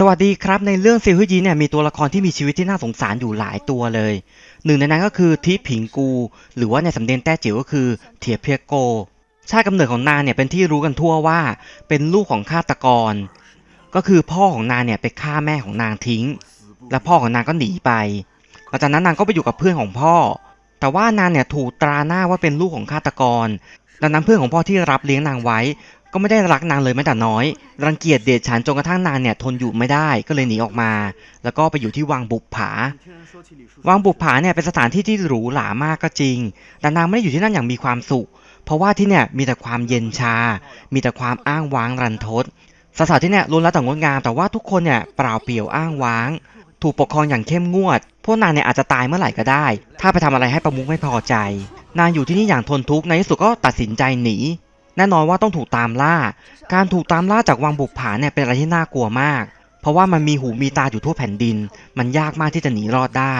สวัสดีครับ ในเรื่องซิลฮุยีเนี่ยมีตัวละครที่มีชีวิตที่น่าสงสารอยู่หลายตัวเลย หนึ่งในนั้นก็คือทิผิงกู หรือว่าในสำเนียงแต้จิ๋วก็คือเทียเพียโก ชาติกำเนิดของนางเนี่ยเป็นที่รู้กันทั่วว่า เป็นลูกของฆาตกร ก็คือพ่อของนางเนี่ยไปฆ่าแม่ของนางทิ้ง และพ่อของนางก็หนีไปหลังจากนั้นนางก็ไปอยู่กับเพื่อนของพ่อ แต่ว่านางเนี่ยถูกตราหน้าว่าเป็นลูกของฆาตกร ดังนั้นเพื่อนของพ่อที่รับเลี้ยงนางไว้ ก็ไม่ได้รักนางเลยแม้แต่น้อย รังเกียจเดชฉันจนกระทั่งนางเนี่ยทนอยู่ไม่ได้ก็เลยหนีออกมา แล้วก็ไปอยู่ที่วังบุปผา วังบุปผาเนี่ยเป็นสถานที่ที่หรูหรามากก็จริง แต่นางไม่ได้อยู่ที่นั่นอย่างมีความสุข เพราะว่าที่เนี่ยมีแต่ความเย็นชา มีแต่ความอ้างว้างรันทดสถานที่เนี่ยล้วนแล้วแต่งดงาม แต่ว่าทุกคนเนี่ยเปล่าเปลี่ยวอ้างว้าง ถูกปกครองอย่างเข้มงวด พวกนางเนี่ยอาจจะตายเมื่อไหร่ก็ได้ ถ้าไปทำอะไรให้ประมุขไม่พอใจ นางอยู่ที่นี่อย่างทนทุกข์ในที่สุดก็ตัดสินใจหนี แน่นอนว่าต้องถูกตามล่า การถูกตามล่าจากวังบุกผาเนี่ยเป็นอะไรที่น่ากลัวมาก เพราะว่ามันมีหูมีตาอยู่ทั่วแผ่นดิน มันยากมากที่จะหนีรอดได้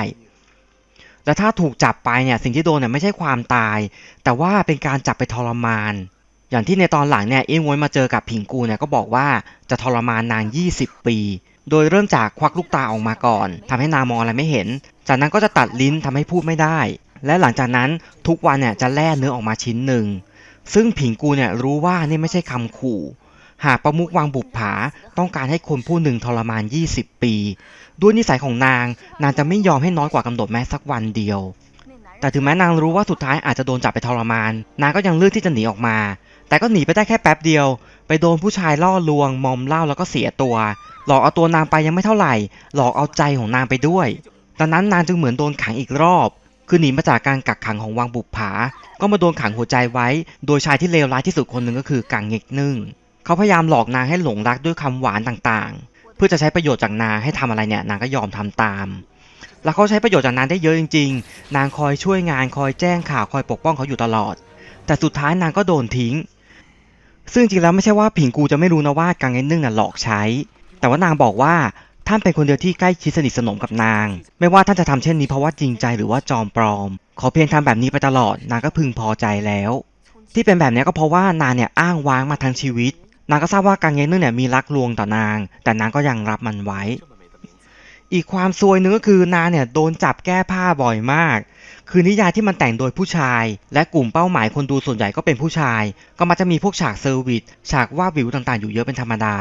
และถ้าถูกจับไปเนี่ยสิ่งที่โดนเนี่ยไม่ใช่ความตาย แต่ว่าเป็นการจับไปทรมาน อย่างที่ในตอนหลังเนี่ยเอี้ยงวยมาเจอกับผิงกูเนี่ยก็บอกว่าจะทรมานนาง 20 ปี โดยเริ่มจากควักลูกตาออกมาก่อนทำให้นางมองอะไรไม่เห็น จากนั้นก็จะตัดลิ้นทำให้พูดไม่ได้และหลังจากนั้นทุกวันเนี่ยจะแล่เนื้อออกมาชิ้นหนึ่ง ซึ่งผิงกูเนี่ยรู้ว่านี่ไม่ใช่คำขู่ หากประมุขวังบุปผาต้องการให้คนผู้หนึ่งทรมาน 20 ปี ด้วยนิสัยของนาง นางจะไม่ยอมให้น้อยกว่ากำหนดแม้สักวันเดียว แต่ถึงแม้นางรู้ว่าสุดท้ายอาจจะโดนจับไปทรมาน นางก็ยังเลือกที่จะหนีออกมา แต่ก็หนีไปได้แค่แป๊บเดียว ไปโดนผู้ชายล่อลวง มอมเหล้าแล้วก็เสียตัว หลอกเอาตัวนางไปยังไม่เท่าไหร่ หลอกเอาใจของนางไปด้วยดังนั้นนางจึงเหมือนโดนขังอีกรอบ คือหนีมาจากการกักขังของวังบุปผา ก็มาโดนขังหัวใจไว้ โดยชายที่เลวร้ายที่สุดคนหนึ่งก็คือกังเงกนึ่ง เขาพยายามหลอกนางให้หลงรักด้วยคำหวานต่างๆ เพื่อจะใช้ประโยชน์จากนางให้ทำอะไรเนี่ยนางก็ยอมทำตาม แล้วเขาใช้ประโยชน์จากนางได้เยอะจริง ๆ นางคอยช่วยงานคอยแจ้งข่าวคอยปกป้องเขาอยู่ตลอด แต่สุดท้ายนางก็โดนทิ้ง ซึ่งจริงแล้วไม่ใช่ว่าผิงกูจะไม่รู้นะว่ากังเงกนึ่งน่ะหลอกใช้ แต่ว่านางบอกว่า ท่านเป็นคนเดียวที่ใกล้ชิดสนิทสนมกับนาง ไม่ว่าท่านจะทำเช่นนี้เพราะว่าจริงใจหรือว่าจอมปลอม ขอเพียงทำแบบนี้ไปตลอดนางก็พึงพอใจแล้ว ที่เป็นแบบนี้ก็เพราะว่านางเนี่ยอ้างว้างมาทั้งชีวิต นางก็ทราบว่ากังเงนึ่งเนี่ยมีรักลวงต่อนาง แต่นางก็ยังรับมันไว้ อีกความซวยหนึงก็คือนางเนี่ยโดนจับแก้ผ้าบ่อยมาก คือนิยายที่มันแต่งโดยผู้ชาย และกลุ่มเป้าหมายคนดูส่วนใหญ่ก็เป็นผู้ชาย ก็มักจะมีพวกฉากเซอร์วิสฉากว่าวิวต่างๆ อยู่เยอะเป็นธรรมดา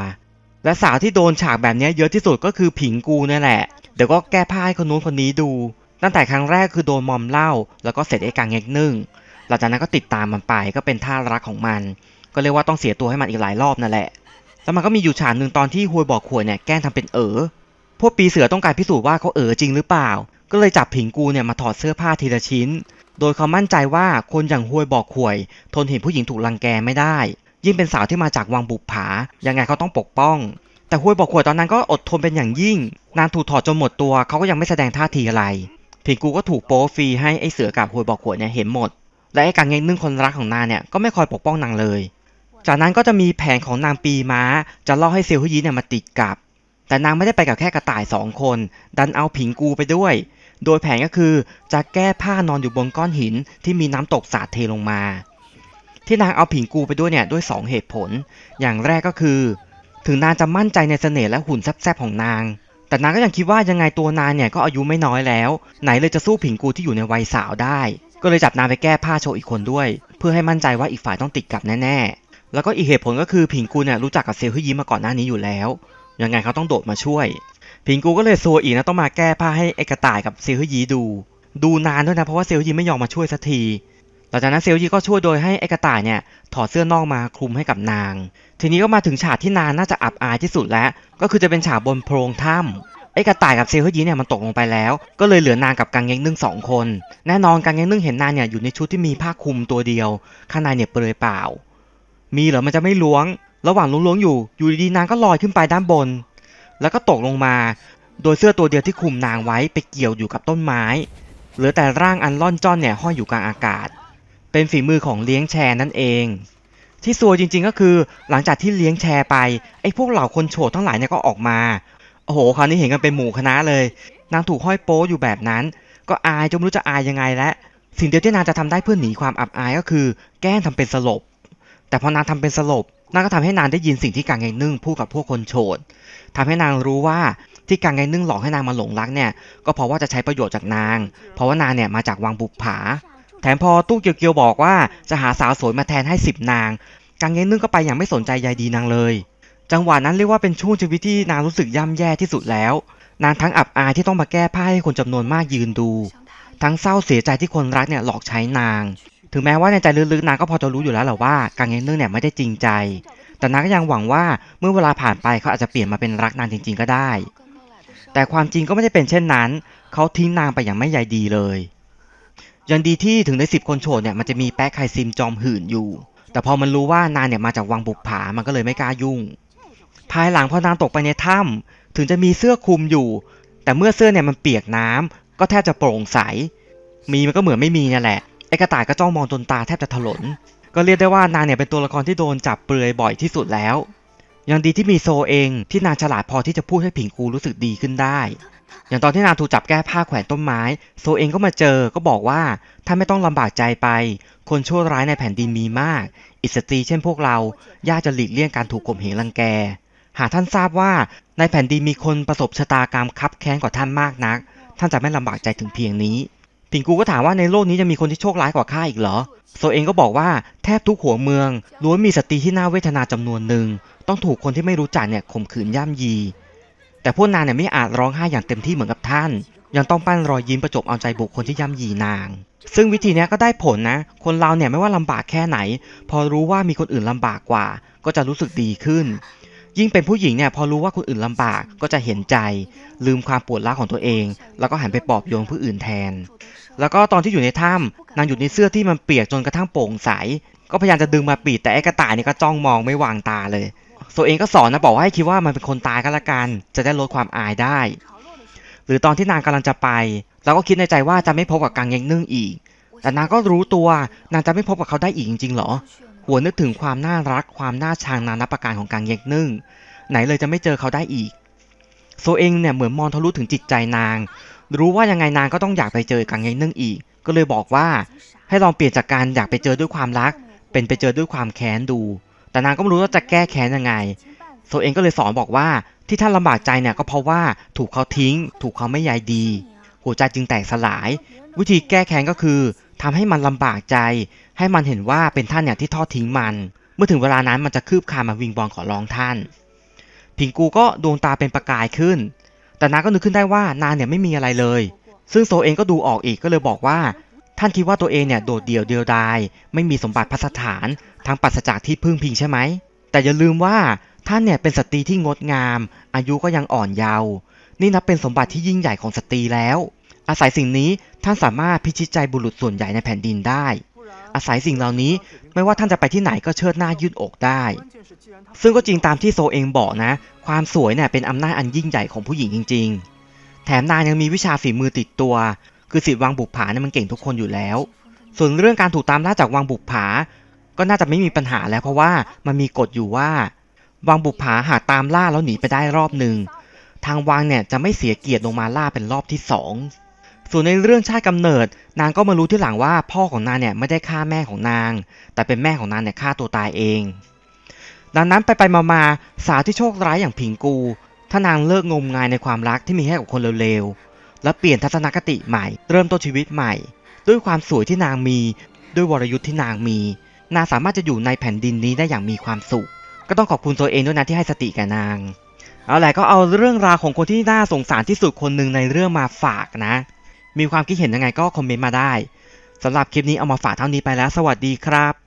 และสาวที่โดนฉากแบบนี้เยอะที่สุดก็คือผิงกูนี่แหละ เดี๋ยวก็แก้ผ้าให้คนนู้นคนนี้ดู ตั้งแต่ครั้งแรกคือโดนมอมเหล้าแล้วก็เสร็จไอ้กางเงกนึ่งหลังจากนั้นก็ติดตามมันไปก็เป็นท่ารักของมัน ก็เรียกว่าต้องเสียตัวให้มันอีกหลายรอบนั่นแหละ แล้วมันก็มีอยู่ฉากหนึ่งตอนที่ฮวยบอกขวยเนี่ยแกล้งทำเป็นเอ๋อพวกปีเสือต้องการพิสูจน์ว่าเขาเอ๋อจริงหรือเปล่า ก็เลยจับผิงกูเนี่ยมาถอดเสื้อผ้าทีละชิ้น โดยเขามั่นใจว่าคนอย่างฮวยบอกขวย ทนเห็นผู้หญิงถูกรังแกไม่ได้ ยิ่งเป็นสาวที่มาจากวังบุปผา ยังไงเขาต้องปกป้อง แต่ฮวยบอกขวยตอนนั้นก็อดทนเป็นอย่างยิ่ง นางถูกถอดจนหมดตัว เขาก็ยังไม่แสดงท่าทีอะไร ผิงกูก็ถูกโป๊ฟรีให้ไอ้เสือกับฮวยบอกขวยเนี่ยเห็นหมด และไอ้กังเงงนึ่งคนรักของนางเนี่ยก็ไม่คอยปกป้องนางเลย จากนั้นก็จะมีแผนของนางปีม้า จะล่อให้เซลฮุยีเนี่ยมาติดกับ แต่นางไม่ได้ไปกับแค่กระต่ายสองคน ดันเอาผิงกูไปด้วย โดยแผนก็คือจะแก้ผ้านอนอยู่บนก้อนหินที่มีน้ำตกสาดเทลงมา ที่นางเอาผิงกูไปด้วยเนี่ยด้วยสองเหตุผล อย่างแรกก็คือ ถึงนางจะมั่นใจในเสน่ห์และหุ่นแซ่บๆของนาง แต่นางก็ยังคิดว่ายังไงตัวนางเนี่ยก็อายุไม่น้อยแล้ว ไหนเลยจะสู้ผิงกูที่อยู่ในวัยสาวได้ ก็เลยจับนางไปแก้ผ้าโชว์อีกคนด้วย เพื่อให้มั่นใจว่าอีกฝ่ายต้องติดกับแน่ๆ แล้วก็อีกเหตุผลก็คือผิงกูเนี่ยรู้จักกับเซลฮึยิมมาก่อนหน้านี้อยู่แล้ว ยังไงเขาต้องโดดมาช่วย ผิงกูก็เลยซัวอีกนะต้องมาแก้ผ้าให้ไอ้กระต่ายกับเซลฮึยีดู ดูนานด้วยนะเพราะว่าเซลฮึยีไม่ยอมมาช่วยสักที หลังจากนั้นเซลฮึยีก็ช่วยโดยให้ไอ้กระต่ายเนี่ยถอดเสื้อนอกมาคลุมให้กับนาง ทีนี้ก็มาถึงฉากที่นางน่าจะอับอายที่สุดแล้ว ก็คือจะเป็นฉากบนโพรงถ้ำไอ้กระต่ายกับเซลฮึยีเนี่ยมันตกลงไปแล้ว ก็เลยเหลือนางกับกังเง้งนึ่งสองคน แน่นอนกังเง้งนึ่งเห็นนางเนี่ยอยู่ในชุดที่มีผ้าคลุมตัวเดียว ข้างในเนี่ยเปลือยเปล่า มีเหรอมันจะไม่ล้วง ระหว่างล้วงๆอยู่ อยู่ดีๆนางก็ลอยขึ้นไปด้านบน แล้วก็ตกลงมา โดยเสื้อตัวเดียวที่คลุมนางไว้ไปเกี่ยวอยู่กับต้นไม้ เหลือแต่ร่างอันล่อนจ้อนเนี่ยห้อยอยู่กลางอากาศ เป็นฝีมือของเลี้ยงแชร์นั่นเอง ที่ซวยจริงๆก็คือ หลังจากที่เลี้ยงแชร์ไปไอ้พวกเหล่าคนโฉดทั้งหลายเนี่ยก็ออกมาโอ้โหคราวนี้เห็นกันเป็นหมู่คณะเลย นางถูกห้อยโป๊อยู่แบบนั้น ก็อายจนไม่รู้จะอายยังไงและสิ่งเดียวที่นางจะทำได้เพื่อหนีความอับอายก็คือ แกล้งทำเป็นสลบ แต่พอนางทำเป็นสลบนั่นก็ทำให้นางได้ยินสิ่งที่กางไงนึ่งพูดกับพวกคนโฉดทำให้นางรู้ว่าที่กางไงนึ่งหลอกให้นางมาหลงรักเนี่ย ก็เพราะว่าจะใช้ประโยชน์จากนาง เพราะว่านางเนี่ยมาจากวังบุปผา แถมพอตู้เกียวเกียวบอกว่าจะหาสาวสวยมาแทนให้สิบนางกางเงนึ่งก็ไปอย่างไม่สนใจใยดีนางเลย จังหวะนั้นเรียกว่าเป็นช่วงชีวิตที่นางรู้สึกย่ำแย่ที่สุดแล้ว นางทั้งอับอายที่ต้องมาแก้ผ้าให้คนจำนวนมากยืนดู ทั้งเศร้าเสียใจที่คนรักเนี่ยหลอกใช้นาง ถึงแม้ว่าในใจลึกๆนางก็พอจะรู้อยู่แล้วแหละว่ากางเงนึ่งเนี่ยไม่ได้จริงใจ แต่นางก็ยังหวังว่าเมื่อเวลาผ่านไปเขาอาจจะเปลี่ยนมาเป็นรักนางจริง ๆ ก็ได้ แต่ความจริงก็ไม่ได้เป็นเช่นนั้น เขาทิ้งนางไปอย่างไม่ใยดีเลย ยังดีที่ถึงในสิบคนโฉดเนี่ยมันจะมีแป๊ะไคซิมจอมหื่นอยู่ แต่พอมันรู้ว่านางเนี่ยมาจากวังบุกผามันก็เลยไม่กล้ายุ่ง ภายหลังพอนางตกไปในถ้ำถึงจะมีเสื้อคลุมอยู่ แต่เมื่อเสื้อเนี่ยมันเปียกน้ำก็แทบจะโปร่งใส มีมันก็เหมือนไม่มีนี่แหละไอกระต่ายก็จ้องมองจนตาแทบจะถลน ก็เรียกได้ว่านางเนี่ยเป็นตัวละครที่โดนจับเปลือยบ่อยที่สุดแล้ว ยังดีที่มีโซเองที่นางฉลาดพอที่จะพูดให้ผิงกูรู้สึกดีขึ้นได้ อย่างตอนที่นางถูกจับแก้ผ้าแขวนต้นไม้ โซเองก็มาเจอก็บอกว่าถ้าไม่ต้องลำบากใจไป คนชั่วร้ายในแผ่นดินมีมาก อิสตรีเช่นพวกเรายากจะหลีกเลี่ยงการถูกข่มเหงรังแก หากท่านทราบว่าในแผ่นดินมีคนประสบชะตากรรมคับแค้นกว่าท่านมากนัก ท่านจะไม่ลำบากใจถึงเพียงนี้ผิงกูก็ถามว่าในโลกนี้จะมีคนที่โชคร้ายกว่าข้าอีกเหรอ โซเองก็บอกว่าแทบทุกหัวเมืองล้วนมีสตรีที่น่าเวทนาจำนวนหนึ่ง ต้องถูกคนที่ไม่รู้จักเนี่ยข่มขืนย่ำยี แต่พวกนางเนี่ยไม่อาจร้องไห้อย่างเต็มที่เหมือนกับท่าน ยังต้องปั้นรอยยิ้มประจบเอาใจบุคคลที่ย่ำยีนาง ซึ่งวิธีนี้ก็ได้ผลนะ คนเราเนี่ยไม่ว่าลำบากแค่ไหน พอรู้ว่ามีคนอื่นลำบากกว่า ก็จะรู้สึกดีขึ้น ยิ่งเป็นผู้หญิงเนี่ยพอรู้ว่าคนอื่นลำบากก็จะเห็นใจ ลืมความปวดร้าวของตัวเอง แล้วก็หันไปปลอบโยนผู้อื่นแทน แล้วก็ตอนที่อยู่ในถ้ำนางอยู่ในเสื้อที่มันเปียกจนกระทั่งโปร่งใส ก็พยายามจะดึงมาปิดแต่ไอ้กระต่ายนี่ก็จ้องมองไม่วางตาเลย ตัวเองก็สอนนะบอกว่าให้คิดว่ามันเป็นคนตายก็แล้วกัน จะได้ลดความอายได้ หรือตอนที่นางกำลังจะไป เราก็คิดในใจว่าจะไม่พบกับกังเยงนึ่งอีก แต่นางก็รู้ตัวนางจะไม่พบกับเขาได้อีกจริงๆหรอ หัวนึกถึงความน่ารักความน่าชังนานับประการของกังเยงนึ่ง ไหนเลยจะไม่เจอเขาได้อีกโซเองเนี่ยเหมือนมองทะลุถึงจิตใจนาง รู้ว่ายังไงนางก็ต้องอยากไปเจอกังเยงนึ่งอีก ก็เลยบอกว่า ให้ลองเปลี่ยนจากการอยากไปเจอด้วยความรัก เป็นไปเจอด้วยความแค้นดู แต่นางก็ไม่รู้ว่าจะแก้แค้นยังไงโซเองก็เลยสอนบอกว่าที่ท่านลำบากใจเนี่ยก็เพราะว่าถูกเขาทิ้ง ถูกเขาไม่ใยดี หัวใจจึงแตกสลาย วิธีแก้แค้นก็คือทำให้มันลำบากใจ ให้มันเห็นว่าเป็นท่านเนี่ยที่ทอดทิ้งมัน เมื่อถึงเวลานั้นมันจะคืบคานมาวิงบอลขอร้องท่านผิงกูก็ดวงตาเป็นประกายขึ้น แต่นางก็นึกขึ้นได้ว่านางเนี่ยไม่มีอะไรเลย ซึ่งโซเองก็ดูออกอีกก็เลยบอกว่า ท่านคิดว่าตัวเองเนี่ยโดดเดี่ยวเดียวดาย ไม่มีสมบัติพัสถานทางปราศจากที่พึ่งพิงใช่ไหม แต่อย่าลืมว่าท่านเนี่ยเป็นสตรีที่งดงาม อายุก็ยังอ่อนเยาว์นี่นับเป็นสมบัติที่ยิ่งใหญ่ของสตรีแล้ว อาศัยสิ่งนี้ท่านสามารถพิชิตใจบุรุษส่วนใหญ่ในแผ่นดินได้ อาศัยสิ่งเหล่านี้ไม่ว่าท่านจะไปที่ไหนก็เชิดหน้ายืดอกได้ ซึ่งก็จริงตามที่โซเองบอกนะ ความสวยเนี่ยเป็นอำนาจอันยิ่งใหญ่ของผู้หญิงจริง ๆ แถมนางยังมีวิชาฝีมือติดตัว คือสิทธิ์วังบุกผาเนี่ยมันเก่งทุกคนอยู่แล้ว ส่วนเรื่องการถูกตามล่าจากวังบุกผา ก็น่าจะไม่มีปัญหาแล้วเพราะว่ามันมีกฎอยู่ว่า วังบุกผาหากตามล่าแล้วหนีไปได้รอบหนึ่งทางวังเนี่ยจะไม่เสียเกียรติลงมาล่าเป็นรอบที่สองส่วนในเรื่องชาติกำเนิด นางก็มารู้ที่หลังว่าพ่อของนางเนี่ยไม่ได้ฆ่าแม่ของนาง แต่เป็นแม่ของนางเนี่ยฆ่าตัวตายเอง ดังนั้นไปไปมามาสาวที่โชคร้ายอย่างผิงกู ถ้านางเลิกงมงายในความรักที่มีให้กับคนเร็วๆ และเปลี่ยนทัศนคติใหม่ เริ่มต้นชีวิตใหม่ ด้วยความสวยที่นางมี ด้วยวรยุทธ์ที่นางมี นางสามารถจะอยู่ในแผ่นดินนี้ได้อย่างมีความสุข ก็ต้องขอบคุณตัวเองด้วยนะที่ให้สติแก่นาง เอาแหละก็เอาเรื่องราวของคนที่น่าสงสารที่สุดคนหนึ่งในเรื่องมาฝากนะ มีความคิดเห็นยังไงก็คอมเมนต์มาได้สำหรับคลิปนี้เอามาฝากเท่านี้ไปแล้ว สวัสดีครับ